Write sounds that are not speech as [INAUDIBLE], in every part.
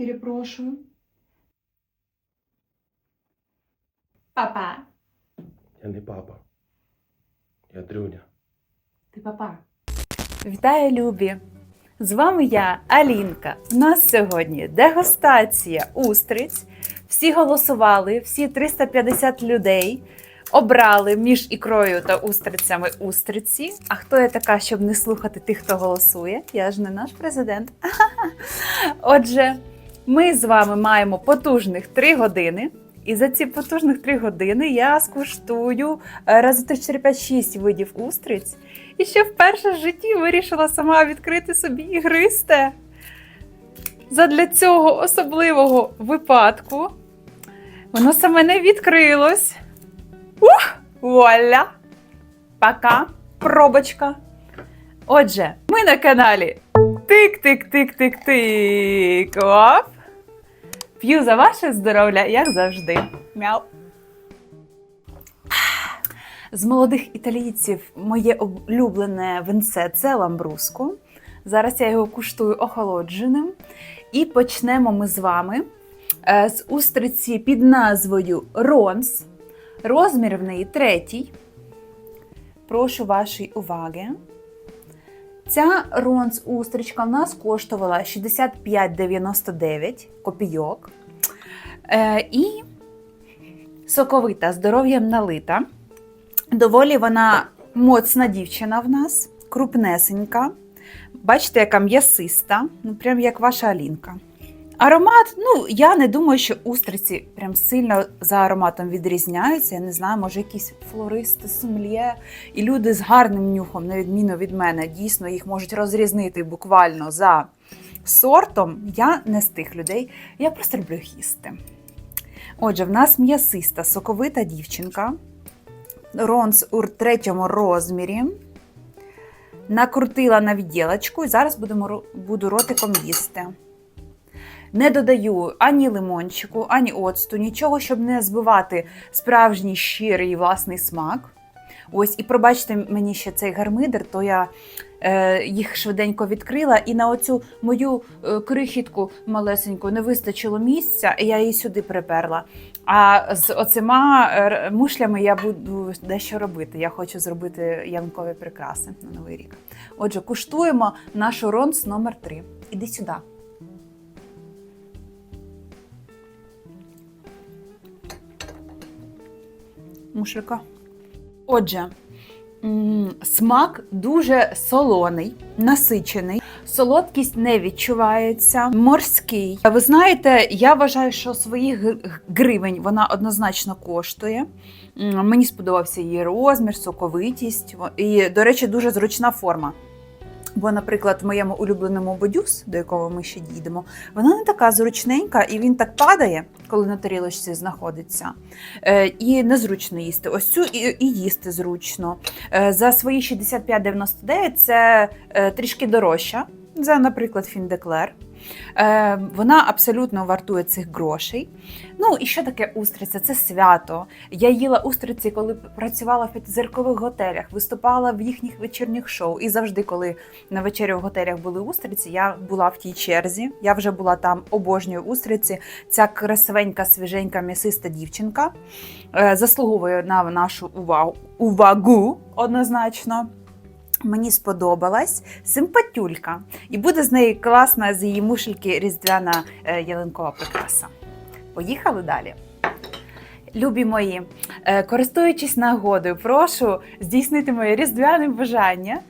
Перепрошую. Папа. Я не папа. Я Дрюня. Ти папа. Вітаю, любі! З вами я, Алінка. У нас сьогодні дегустація устриць. Всі голосували, всі 350 людей обрали між ікрою та устрицями устриці. А хто я така, щоб не слухати тих, хто голосує? Я ж не наш президент. [LAUGHS] Отже, ми з вами маємо потужних 3 години. І за ці потужних 3 години я скуштую рази 3, 4, 5, 6 видів устриць. І ще вперше в житті вирішила сама відкрити собі ігристе. Задля цього особливого випадку воно саме не відкрилось. Ух! Вуаля! Пока! Пробочка. Отже, ми на каналі Тик-тик-тик-тик-тик. П'ю за ваше здоров'я, як завжди. Мяу. З молодих італійців моє улюблене винце це ламбруско. Зараз я його куштую охолодженим. І почнемо ми з вами е, з устриці під назвою Ронс. Розмір в неї третій. Прошу вашої уваги. Ця ронс устричка в нас коштувала 65,99 копійок. Е, і соковита, здоров'ям налита. Доволі вона моцна дівчина в нас, крупнесенька. Бачите, яка м'ясиста, ну прям як ваша Алінка. Аромат, ну я не думаю, що устриці прям сильно за ароматом відрізняються. Я не знаю, може якісь флористи, сомельє. І люди з гарним нюхом, на відміну від мене, дійсно їх можуть розрізнити буквально за сортом. Я не з тих людей, я просто люблю їсти. Отже, в нас м'ясиста, соковита дівчинка. Ронс у третьому розмірі. Накрутила на відділочку і зараз будемо, буду ротиком їсти. Не додаю ані лимончику, ані оцту, нічого, щоб не збивати справжній щирий власний смак. Ось, і пробачте мені ще цей гармидер, то я е, їх швиденько відкрила, і на оцю мою е, крихітку малесеньку не вистачило місця, і я її сюди приперла. А з оцима мушлями я буду дещо робити. Я хочу зробити ялинкові прикраси на новий рік. Отже, куштуємо нашу ронс номер 3 Іди сюди. Мушелька. Отже, смак дуже солоний, насичений, солодкість не відчувається, морський. Ви знаєте, я вважаю, що своїх гривень вона однозначно коштує. Мені сподобався її розмір, соковитість і, до речі, дуже зручна форма. Бо, наприклад, в моєму улюбленому бодюс, до якого ми ще дійдемо, вона не така зручненька, і він так падає, коли на тарілочці знаходиться. Е, і незручно їсти. Ось цю і, і їсти зручно. Е, за свої 65,99 це е, трішки дорожча. За, наприклад, Фіндеклер. Е, вона абсолютно вартує цих грошей. Ну і що таке устриця? Це свято. Я їла устриці, коли працювала в п'ятизіркових готелях, виступала в їхніх вечірніх шоу. І завжди, коли на вечері в готелях були устриці, я була в тій черзі. Я вже була там обожнюю устриці. Ця красивенька, свіженька, м'ясиста дівчинка е, заслуговує на нашу увагу, увагу однозначно. Мені сподобалась симпатюлька, і буде з неї класна з її мушельки різдвяна е, ялинкова прикраса. Поїхали далі. Любі мої, е, користуючись нагодою, прошу здійснити моє різдвяне бажання.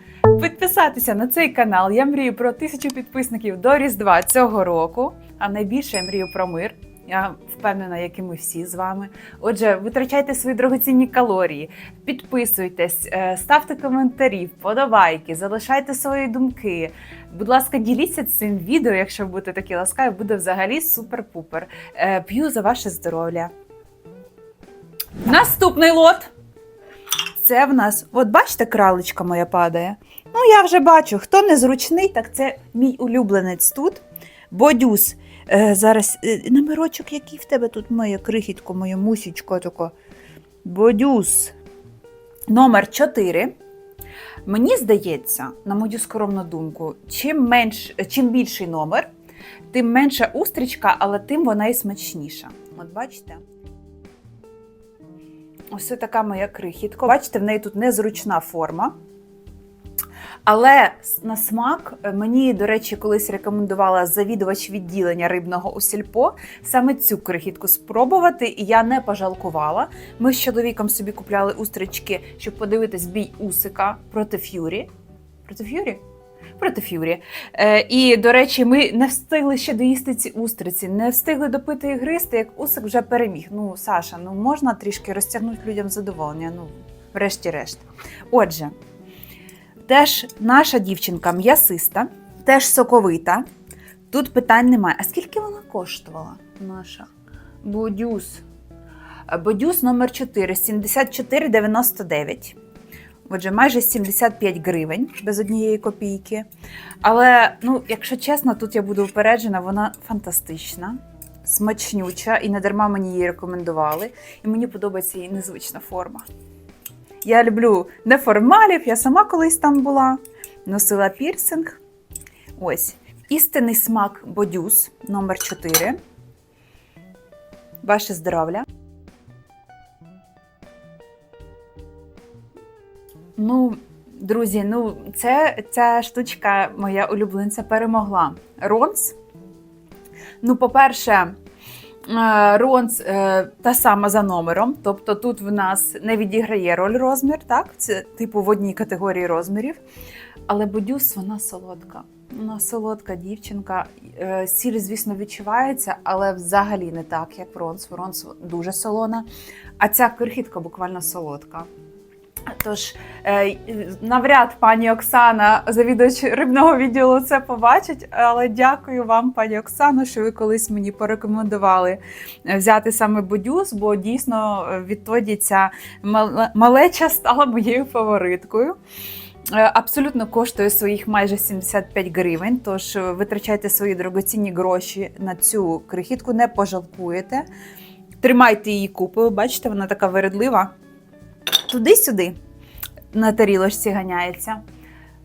Підписатися на цей канал. Я мрію про тисячу підписників до Різдва цього року. А найбільше я мрію про мир. Я впевнена, як і ми всі з вами. Отже, витрачайте свої дорогоцінні калорії, підписуйтесь, е, ставте коментарі, вподобайки, залишайте свої думки. Будь ласка, діліться цим відео, якщо будете такі ласкаві, буде взагалі супер-пупер. Е, П'ю за ваше здоров'я. Наступний лот. Це в нас, от бачите, кралечка моя падає. Ну, я вже бачу, хто незручний, так це мій улюбленець тут. Бодюс. Е, зараз е, номерочок, який в тебе тут моє крихітко, моє мусічко тако. Бодюс. Номер 4. Мені здається, на мою скромну думку, чим менш, чим більший номер, тим менша устрічка, але тим вона і смачніша. От бачите? Ось така моя крихітка. Бачите, в неї тут незручна форма. Але на смак е, мені, до речі, колись рекомендувала завідувач відділення рибного у сільпо саме цю крихітку спробувати, і я не пожалкувала. Ми з чоловіком собі купляли устрички, щоб подивитись бій Усика проти Ф'юрі. Проти Ф'юрі? Проти Ф'юрі. Е, і, до речі, ми не встигли ще доїсти ці устриці, не встигли допити і гристи, як Усик вже переміг. Ну, Саша, ну можна трішки розтягнути людям задоволення. Ну, врешті-решт. Отже, теж наша дівчинка м'ясиста, теж соковита. Тут питань немає. А скільки вона коштувала, наша? Бодюс. Бодюс номер 4 74,99. Отже, майже 75 гривень без однієї копійки. Але, ну, якщо чесно, тут я буду упереджена, вона фантастична, смачнюча, і не дарма мені її рекомендували. І мені подобається її незвична форма. Я люблю неформалів, я сама колись там була, носила пірсинг. Ось. Істинний смак бодюс номер 4 Ваше здоров'я. Ну, друзі, ну це ця штучка, моя улюбленця, перемогла. Ронс. Ну, по-перше, е, Ронс е, та сама за номером. Тобто тут в нас не відіграє роль розмір, так? Це типу в одній категорії розмірів. Але Бодюс, вона солодка. Вона солодка дівчинка. Е, Сіль, звісно, відчувається, але взагалі не так, як Ронс. В Ронс дуже солона, а ця крихітка буквально солодка. Тож е, навряд пані Оксана, завідувач рибного відділу, це побачить. Але дякую вам, пані Оксано, що ви колись мені порекомендували е, взяти саме бодюс, бо дійсно е, відтоді ця малеча стала моєю фавориткою. Абсолютно коштує своїх майже 75 гривень. Тож витрачайте свої дорогоцінні гроші на цю крихітку, не пожалкуєте. Тримайте її купою, бачите, вона така вередлива. Туди-сюди на тарілочці ганяється.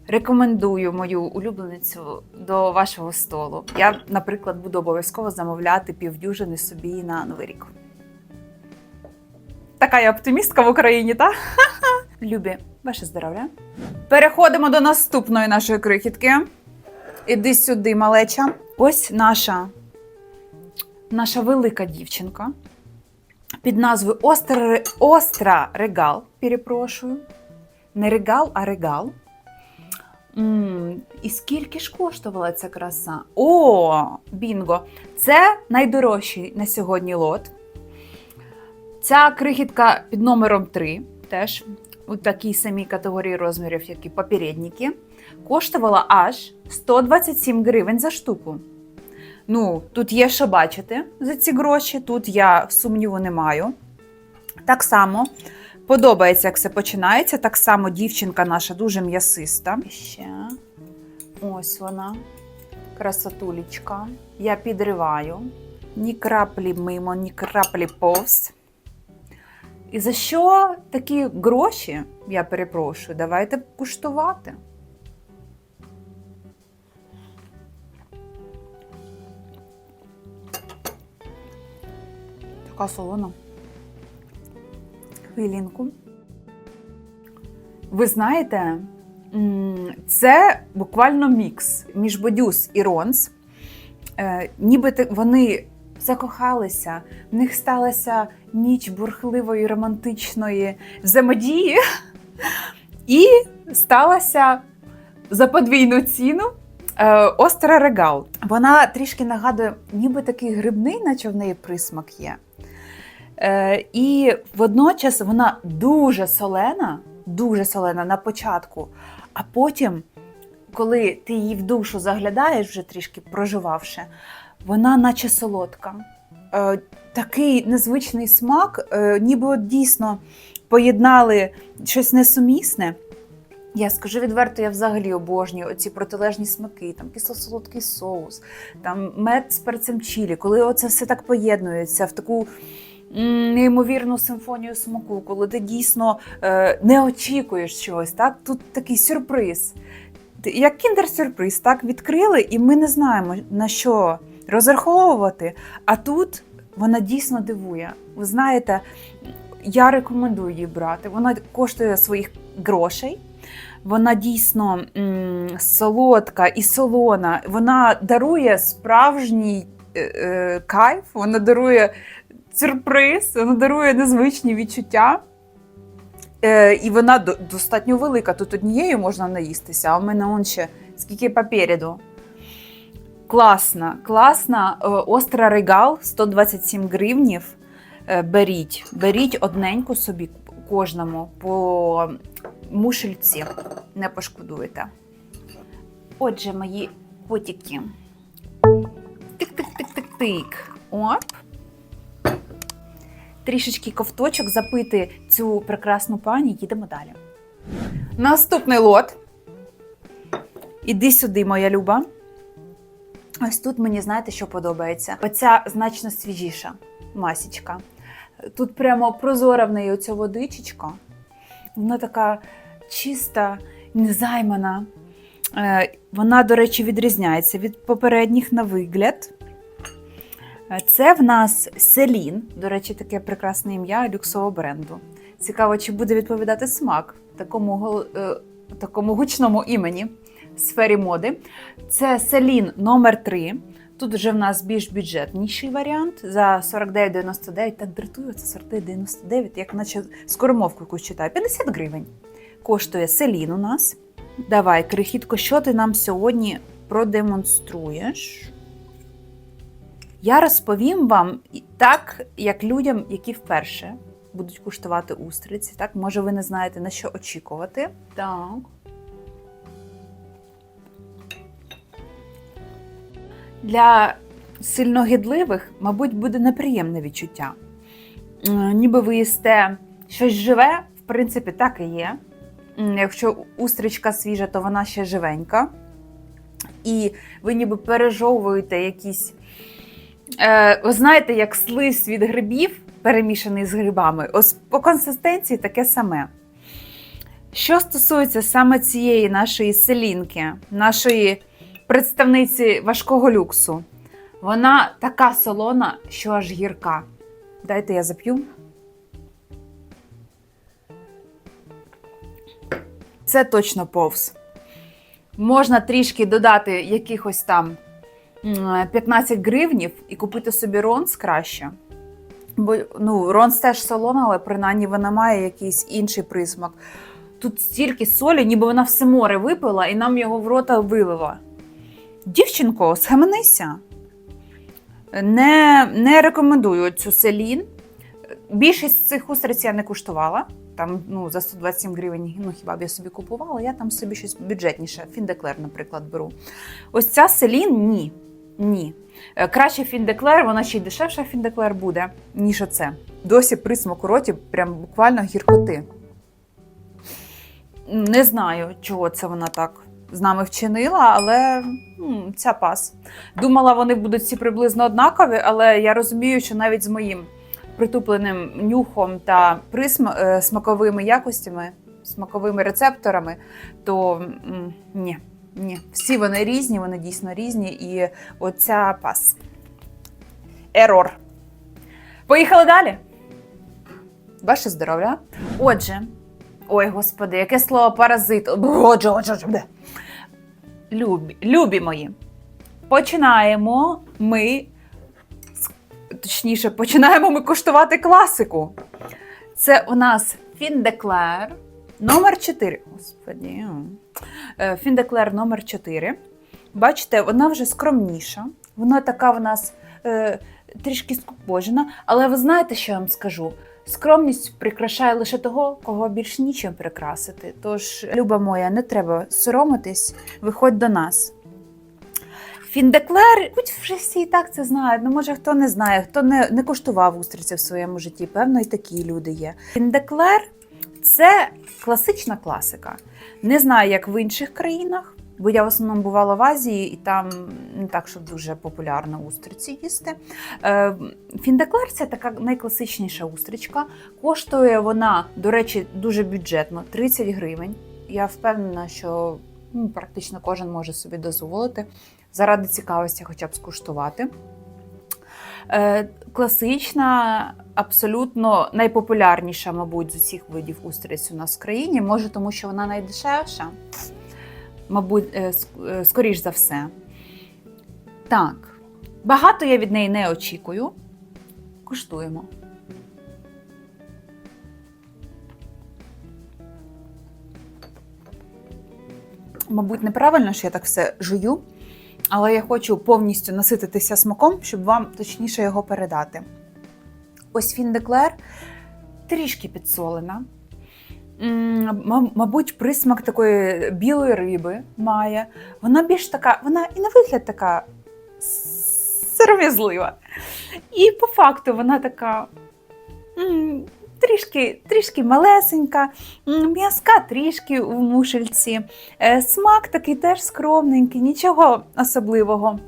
Рекомендую мою улюбленицю до вашого столу. Я, наприклад, буду обов'язково замовляти півдюжини собі на Новий рік. Така я оптимістка в Україні, так? [LAUGHS] Любі, ваше здоров'я. Переходимо до наступної нашої крихітки. Іди сюди, малеча. Ось наша, наша велика дівчинка під назвою Остра, Остра Регал. Перепрошую. Не регал, а регал. м і скільки ж коштувала ця краса? О, бінго! Це найдорожчий на сьогодні лот. Ця крихітка під номером 3, теж у такій самій категорії розмірів, як і попередники, коштувала аж 127 гривень за штуку. Ну, тут є що бачити за ці гроші, тут я сумніву не маю. Так само подобається, як все починається. Так само дівчинка наша дуже м'ясиста. Ще ось вона, красотулечка. Я підриваю. Ні краплі мимо, ні краплі повз. І за що такі гроші, я перепрошую, давайте куштувати. Така солона. Хвилинку. Ви знаєте, це буквально мікс між Бодюс і Ронс. Е, Ніби вони закохалися, в них сталася ніч бурхливої романтичної взаємодії, [LAUGHS] і сталася за подвійну ціну е, Остра Регал. Вона трішки нагадує, ніби такий грибний, наче в неї присмак є. Е, і водночас вона дуже солена, дуже солена на початку, а потім, коли ти її в душу заглядаєш, вже трішки проживавши, вона наче солодка. Е, такий незвичний смак, е, ніби от дійсно поєднали щось несумісне. Я скажу відверто, я взагалі обожнюю оці протилежні смаки, там кисло-солодкий соус, там мед з перцем чілі, коли оце все так поєднується в таку неймовірну симфонію смаку, коли ти дійсно е, не очікуєш чогось, так? Тут такий сюрприз. Як кіндер-сюрприз, так відкрили, і ми не знаємо, на що розраховувати. А тут вона дійсно дивує. Ви знаєте, я рекомендую її брати. Вона коштує своїх грошей. Вона дійсно м, солодка і солона. Вона дарує справжній е, е, кайф, вона дарує сюрприз, вона дарує незвичні відчуття. Е, і вона до- достатньо велика. Тут однією можна наїстися, а в мене он ще скільки попереду. Класна, класна. Е, Остра регал 127 гривнів. Е, Беріть, беріть одненьку собі кожному по мушельці. Не пошкодуєте. Отже, мої котики. Тик-тик-тик-тик-тик. Оп. Трішечки ковточок запити цю прекрасну пані, їдемо далі. Наступний лот. Іди сюди, моя люба. Ось тут мені знаєте, що подобається. Оця значно свіжіша масічка. Тут прямо прозора в неї оця водичечка. Вона така чиста, незаймана. Е, Вона, до речі, відрізняється від попередніх на вигляд. Е, Це в нас Селін, до речі, таке прекрасне ім'я люксового бренду. Цікаво, чи буде відповідати смак такому, е, такому гучному імені в сфері моди. Це Селін номер 3 Тут вже в нас більш бюджетніший варіант за 49,99. Так дратує це 49,99, як наче скоромовку якусь читаю. 50 гривень коштує Селін у нас. Давай, крихітко, що ти нам сьогодні продемонструєш? Я розповім вам так, як людям, які вперше будуть куштувати устриці. Так, може, ви не знаєте на що очікувати. Так. Для сильногідливих, мабуть, буде неприємне відчуття. Ніби ви їсте щось живе, в принципі, так і є. Якщо устричка свіжа, то вона ще живенька. І ви ніби пережовуєте якісь. Е, ви знаєте, як слиз від грибів, перемішаний з грибами. Ось по консистенції таке саме. Що стосується саме цієї нашої селінки, нашої представниці важкого люксу, вона така солона, що аж гірка. Дайте я зап'ю. Це точно повз. Можна трішки додати якихось там 15 гривнів і купити собі ронс краще. Бо ну, ронс теж солона, але принаймні вона має якийсь інший присмак. Тут стільки солі, ніби вона все море випила і нам його в рота вилила. Дівчинко, схаменися. Не, не рекомендую цю селін. Більшість цих устриць я не куштувала. Там ну, за 127 гривень, ну хіба б я собі купувала, я там собі щось бюджетніше. Фіндеклер, наприклад, беру. Ось ця селін ні. Ні. Е, Краще фіндеклер, вона ще й дешевша фіндеклер буде, ніж оце. Досі у роті, прям буквально гіркоти. Не знаю, чого це вона так з нами вчинила, але м, ця пас. Думала, вони будуть всі приблизно однакові, але я розумію, що навіть з моїм притупленим нюхом та присма, е, смаковими якостями, смаковими рецепторами, то м, ні, ні. Всі вони різні, вони дійсно різні. І оця пас. Ерор. Поїхали далі. Ваше здоров'я. Отже, ой, господи, яке слово паразит. Отже, отже, отже. Любі, любі мої. Починаємо ми, точніше, починаємо ми куштувати класику. Це у нас Фіндеклер номер 4. Господі. Е, Фіндеклер номер 4. Бачите, вона вже скромніша. Вона така в нас е, трішки скупожена. Але ви знаєте, що я вам скажу? Скромність прикрашає лише того, кого більш нічим прикрасити. Тож, люба моя, не треба соромитись, виходь до нас. Фіндеклер, будь вже всі і так це знають. Ну, може, хто не знає, хто не, не куштував устриці в своєму житті, певно, і такі люди є. Фіндеклер це класична класика. Не знаю, як в інших країнах, бо я в основному бувала в Азії, і там не так, щоб дуже популярно устриці їсти. Е, Фіндеклер це така найкласичніша устричка. Коштує вона, до речі, дуже бюджетно 30 гривень. Я впевнена, що ну, практично кожен може собі дозволити заради цікавості, хоча б скуштувати. Класична, абсолютно найпопулярніша, мабуть, з усіх видів устриць у нас в країні. Може, тому що вона найдешевша. Мабуть, е, е, скоріш за все. Так, багато я від неї не очікую. Куштуємо. Мабуть, неправильно, що я так все жую, але я хочу повністю насититися смаком, щоб вам точніше його передати. Ось фіндеклер трішки підсолена. Мабуть, присмак такої білої риби має. Вона більш така, вона і на вигляд така сором'язлива. І по факту вона така трішки, трішки малесенька, м'язка трішки в мушельці. Е, Смак такий теж скромненький, нічого особливого.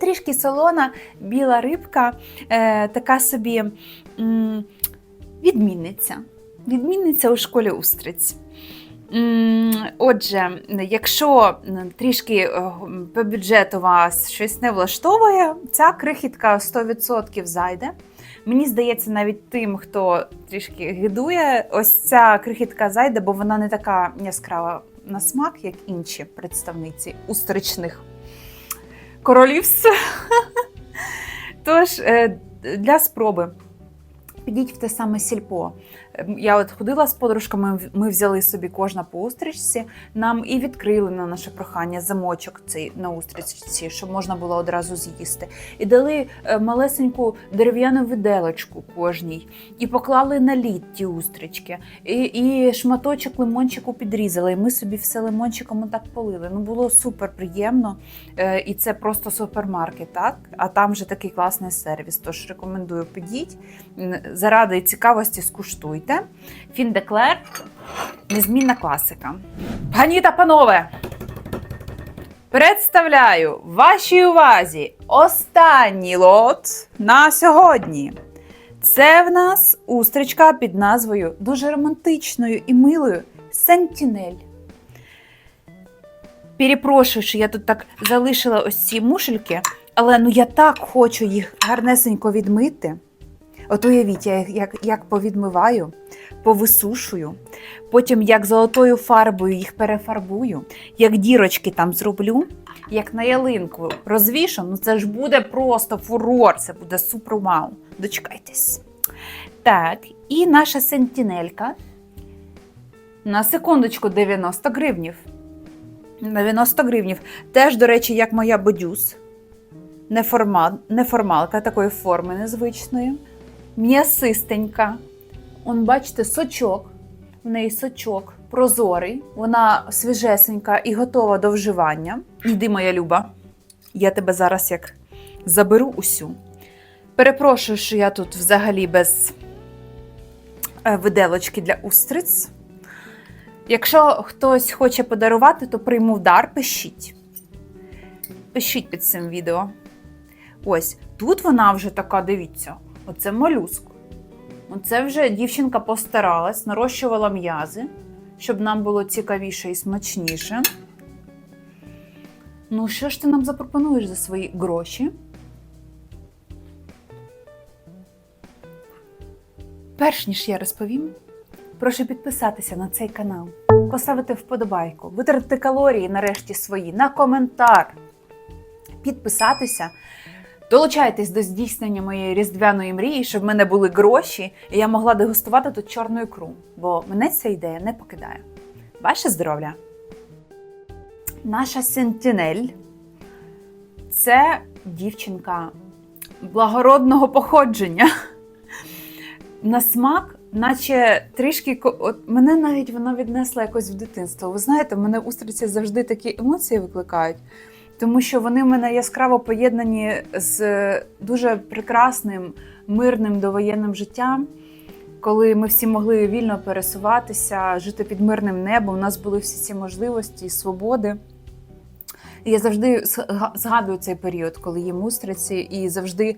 Трішки солона, біла рибка, е, така собі відмінниця. Відмінниця у школі устриць. Отже, якщо трішки е, по бюджету вас щось не влаштовує, ця крихітка 100% зайде. Мені здається, навіть тим, хто трішки гидує, ось ця крихітка зайде, бо вона не така яскрава на смак, як інші представниці устричних королівств. [LAUGHS] Тож, е, для спроби. Підіть в те саме сільпо. Я от ходила з подружками, ми взяли собі кожна по устричці, нам і відкрили на наше прохання замочок цей на устричці, щоб можна було одразу з'їсти. І дали е, малесеньку дерев'яну виделочку кожній, і поклали на лід ті устрички, і, і шматочок лимончику підрізали. І ми собі все лимончиком так полили. Ну було супер приємно. Е, І це просто супермаркет, так? А там вже такий класний сервіс. Тож рекомендую підіть. Заради цікавості скуштуйте. Фіндеклер незмінна класика. Пані та панове! Представляю вашій увазі останній лот на сьогодні. Це в нас устричка під назвою дуже романтичною і милою Сентінель. Перепрошую, що я тут так залишила ось ці мушельки, але ну я так хочу їх гарнесенько відмити. От уявіть, я як, як повідмиваю, повисушую, потім як золотою фарбою їх перефарбую, як дірочки там зроблю, як на ялинку розвішу, ну це ж буде просто фурор, це буде супер. Дочекайтесь. Так, і наша сентінелька. На секундочку 90 гривнів. 90 гривнів. Теж, до речі, як моя бодюс. Неформал, неформалка такої форми незвичної. М'ясистенька. Он, бачите, сочок. В неї сочок прозорий. Вона свіжесенька і готова до вживання. Йди, моя люба. Я тебе зараз як заберу усю. Перепрошую, що я тут взагалі без е, виделочки для устриць. Якщо хтось хоче подарувати, то прийму в дар, пишіть. Пишіть під цим відео. Ось, тут вона вже така, дивіться, оце молюск. Оце вже дівчинка постаралась, нарощувала м'язи, щоб нам було цікавіше і смачніше. Ну, що ж ти нам запропонуєш за свої гроші? Перш ніж я розповім, прошу підписатися на цей канал, поставити вподобайку, витратити калорії нарешті свої на коментар, підписатися. Долучайтесь до здійснення моєї різдвяної мрії, щоб в мене були гроші, і я могла дегустувати тут чорну ікру, бо мене ця ідея не покидає. Ваше здоров'я! Наша сентінель це дівчинка благородного походження. На смак, наче трішки от мене навіть вона віднесла якось в дитинство. Ви знаєте, в мене устриці завжди такі емоції викликають, тому що вони в мене яскраво поєднані з дуже прекрасним, мирним довоєнним життям. Коли ми всі могли вільно пересуватися, жити під мирним небом, у нас були всі ці можливості і свободи. І я завжди згадую цей період, коли їм устриці, і завжди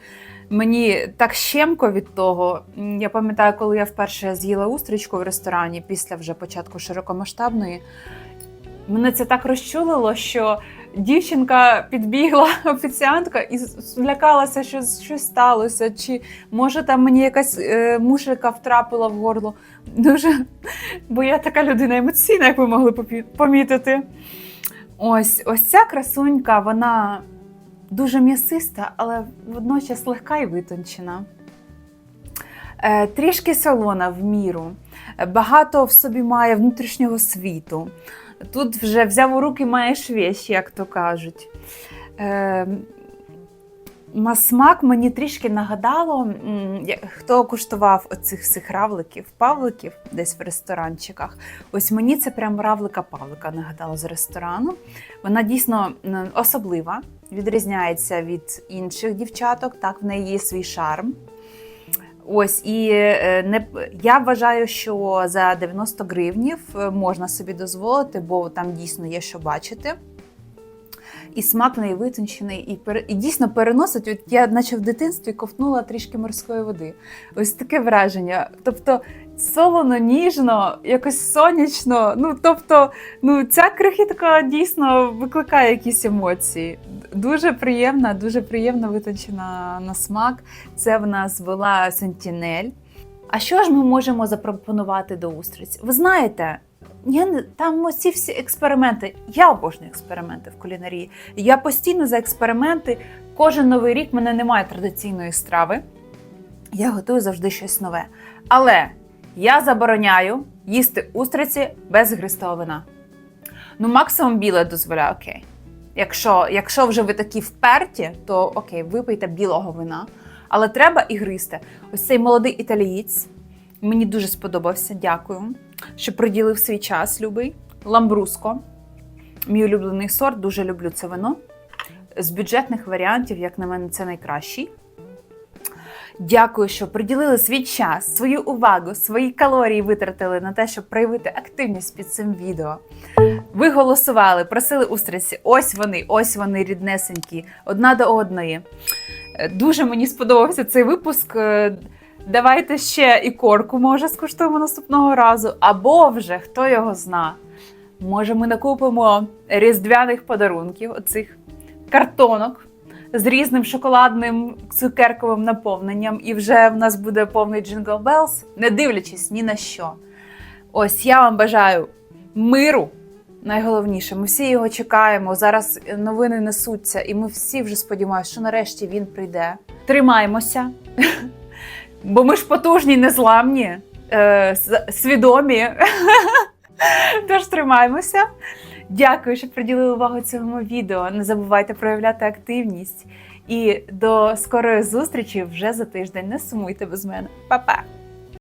мені так щемко від того. Я пам'ятаю, коли я вперше з'їла устричку в ресторані після вже початку широкомасштабної. Мене це так розчулило, що дівчинка підбігла, [LAUGHS] офіціантка, і злякалася, що щось сталося. Чи може там мені якась е, мушелька втрапила в горло. Дуже, бо я така людина емоційна, як ви могли помітити. Ось, ось ця красунька, вона дуже м'ясиста, але водночас легка і витончена. Е, трішки солона в міру. Е, Багато в собі має внутрішнього світу. Тут вже взяв у руки маєш вещь, як то кажуть. Е, на мені трішки нагадало, хто куштував оцих всіх равликів, павликів десь в ресторанчиках. Ось мені це прям равлика Павлика нагадало з ресторану. Вона дійсно особлива, відрізняється від інших дівчаток. Так, в неї є свій шарм. Ось і е, не я вважаю, що за 90 гривнів е, можна собі дозволити, бо там дійсно є що бачити. І смак неї витончений, і, пере- і дійсно переносить. От я, наче в дитинстві, ковтнула трішки морської води. Ось таке враження. Тобто солоно, ніжно, якось сонячно. Ну, тобто, ну, ця крихітка дійсно викликає якісь емоції. Дуже приємна, дуже приємно витончена на смак. Це в нас була Сентінель. А що ж ми можемо запропонувати до устриць? Ви знаєте, я не там оці всі експерименти. Я обожнюю експерименти в кулінарії. Я постійно за експерименти. Кожен новий рік в мене немає традиційної страви. Я готую завжди щось нове. Але я забороняю їсти устриці без гристого вина. Ну, максимум біле дозволяю, окей. Якщо, якщо вже ви такі вперті, то окей, випийте білого вина. Але треба і гристи. Ось цей молодий італієць мені дуже сподобався. Дякую, що приділив свій час, любий. Ламбруско. Мій улюблений сорт, дуже люблю це вино. З бюджетних варіантів, як на мене, це найкращий. Дякую, що приділили свій час, свою увагу, свої калорії витратили на те, щоб проявити активність під цим відео. Ви голосували, просили устриці. Ось вони, ось вони ріднесенькі, одна до одної. Е, Дуже мені сподобався цей випуск. Давайте ще і корку, може, скуштуємо наступного разу. Або вже хто його зна. Може, ми накупимо різдвяних подарунків, оцих картонок з різним шоколадним цукерковим наповненням, і вже в нас буде повний Jingle Bells, не дивлячись ні на що. Ось я вам бажаю миру. Найголовніше, ми всі його чекаємо. Зараз новини несуться, і ми всі вже сподіваємося, що нарешті він прийде. Тримаємося, бо ми ж потужні, незламні, е, свідомі. [LAUGHS] Тож тримаємося. Дякую, що приділили увагу цьому відео. Не забувайте проявляти активність. І до скорої зустрічі вже за тиждень. Не сумуйте без мене. Па-па!